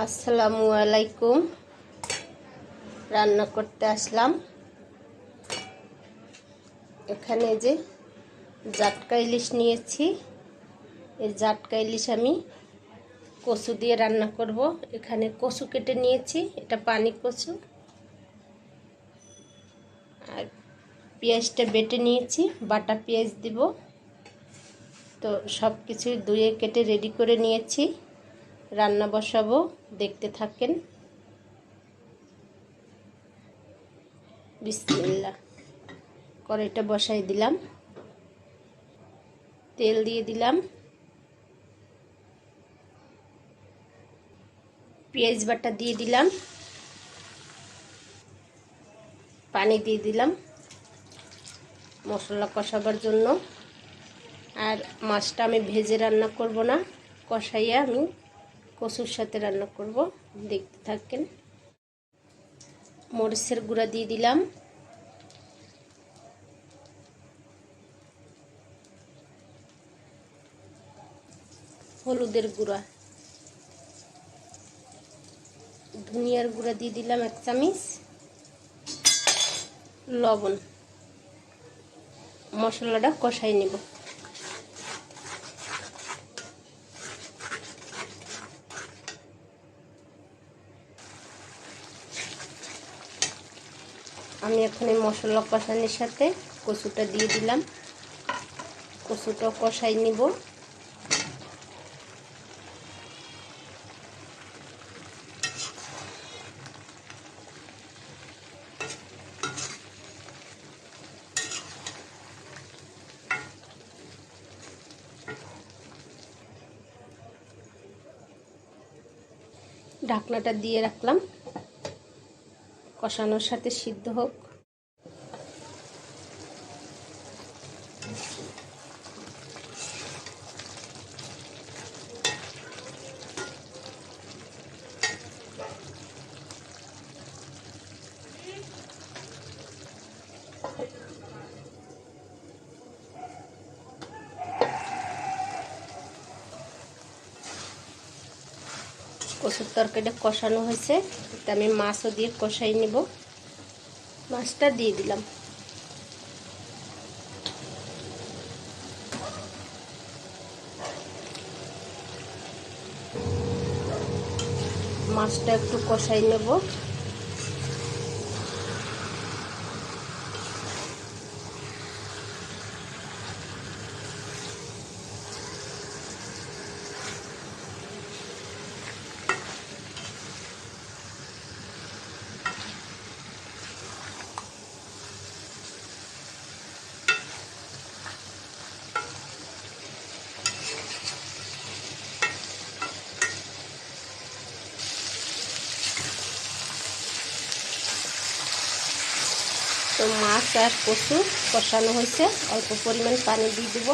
আসসালামু আলাইকুম। রান্না করতে আসলাম। এখানে যে জাটকা ইলিশ নিয়েছি, এই জাটকা ইলিশ আমি কচু দিয়ে রান্না করব। এখানে কচু কেটে নিয়েছি, এটা পানি কচু। আর পেঁয়াজটা বেটে নিয়েছি, বাটা পেঁয়াজ দিব। তো সব কিছু ধুয়ে কেটে রেডি করে নিয়েছি। রান্না বসাবো, দেখতে থাকেন। বিসমিল্লা কড়াইটা বসাই দিলাম। তেল দিয়ে দিলাম। পেঁয়াজ বাটা দিয়ে দিলাম। পানি দিয়ে দিলাম। মশলা কষাবার জন্য। আর মাছটা আমি ভেজে রান্না করব না, কষাইয়া আমি কচুর সাথে রান্না করব। দেখতে থাকেন। মরিচের গুঁড়া দিয়ে দিলাম। হলুদের গুঁড়া। ধনিয়ার গুঁড়া দিয়ে দিলাম এক চামিচ। লবণ। মশলাটা কষাই নেব। আমি এখন এই মশলা কষানোর সাথে কচুটা দিয়ে দিলাম। কচুটা কষাই নিব। ঢাকনাটা দিয়ে রাখলাম। কষানোর সাথে সিদ্ধ হোক। কচুর তরকারিটা কষানো হয়েছে। এটা আমি মাছও দিয়ে কষাই নেব। মাছটা দিয়ে দিলাম। মাছটা একটু কষাই নেব। তো মাছ আর কচু কষানো হয়েছে। অল্প পরিমাণ পানি দিয়ে দেব।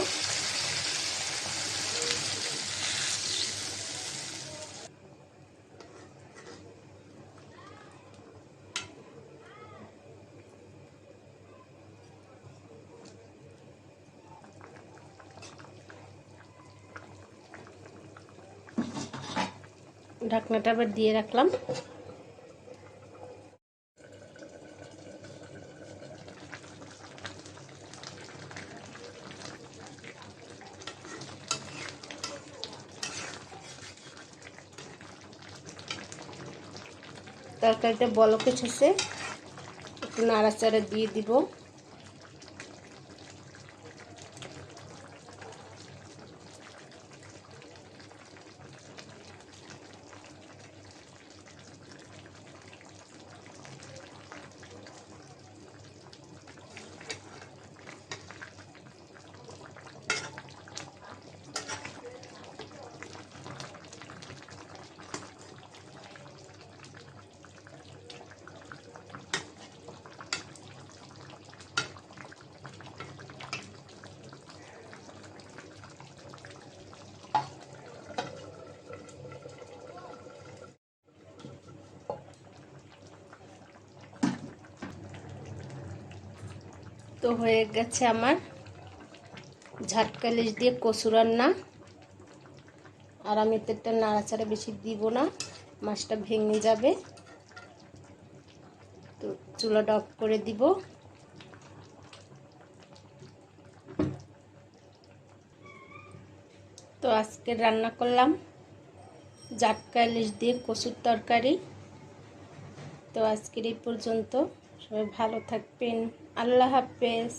ঢাকনাটা আবার দিয়ে রাখলাম। তরকারিটা বলকে ছেসে একটু নাড়াচাড়া দিয়ে দিব। তো হয়ে গেছে আমার। ঝাটকালিশ দিয়ে কচু রান্না। আর আমি তেলটা নাড়াচাড়া বেশি দিব না, মাছটা ভেঙে যাবে। তো চুলাটা অফ করে দিব। তো আজকে রান্না করলাম জাটকা ইলিশ দিয়ে কচুর তরকারি। তো আজকের এই পর্যন্ত, সবাই ভালো থাকবেন। আল্লাহ হাফেজ।